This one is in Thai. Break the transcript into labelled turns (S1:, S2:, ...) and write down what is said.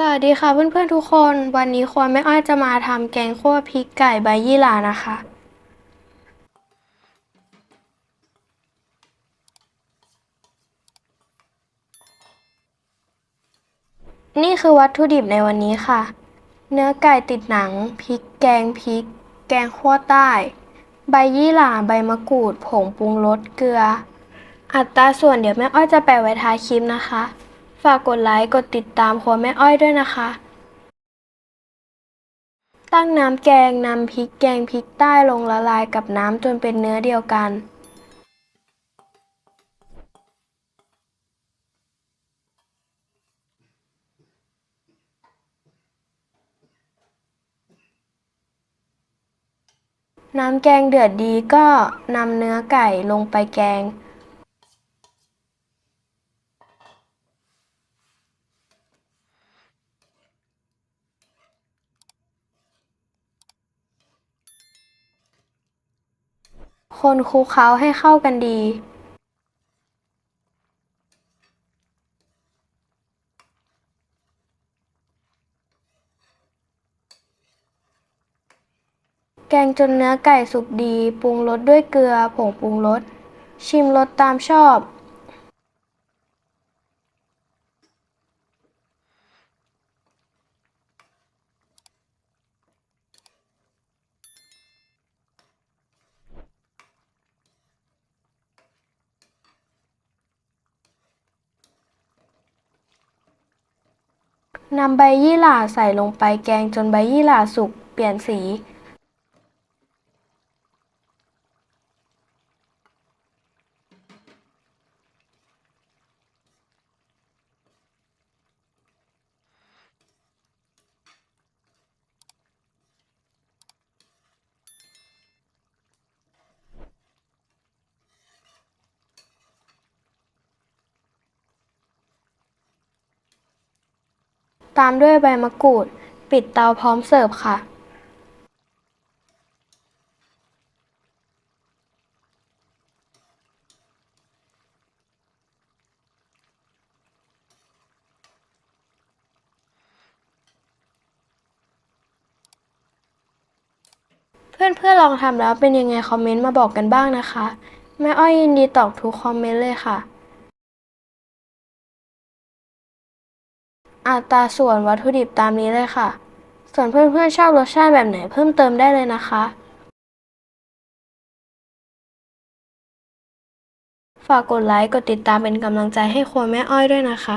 S1: สวัสดีค่ะเพื่อนๆทุกคน วันนี้ครัวแม่อ้อยจะมาทำแกงคั่วพริกไก่ใบยี่หร่านะคะ นี่คือวัตถุดิบในวันนี้ค่ะ เนื้อไก่ติดหนังพริกแกงพริก แกงคั่วใต้ ใบยี่หร่าใบมะกรูด ผงปรุงรสเกลือ อัตราส่วนเดี๋ยวแม่อ้อยจะแปะไว้ท้ายคลิปนะคะ ฝากกดไลค์ กดติดตามครัวแม่อ้อยด้วยนะคะ ตั้งน้ำแกงนำพริกแกงพริกใต้ลงละลายกับน้ำจนเป็นเนื้อเดียวกัน น้ำแกงเดือดดีก็นำเนื้อไก่ลงไปแกง คนคลุกเคล้าให้เข้ากันดี แกงจนเนื้อไก่สุกดี ปรุงรสด้วยเกลือ ผงปรุงรส ชิมรสตามชอบ นำใบยี่หร่าใส่ลงไปแกงจนใบยี่หร่าสุกเปลี่ยนสี ตามด้วยใบมะกรูด ปิดเตาพร้อมเสิร์ฟค่ะ เพื่อนๆลองทำแล้วเป็นยังไงคอมเมนต์มาบอกกันบ้างนะคะ แม่อ้อยยินดีตอบทุกคอมเมนต์เลยค่ะ อัตราส่วนวัตถุดิบตามนี้เลยค่ะ ส่วนเพื่อนๆชอบรสชาติแบบไหนเพิ่มเติมได้เลยนะคะ ฝากกดไลค์ กดติดตามเป็นกำลังใจให้ครัวแม่อ้อยด้วยนะคะ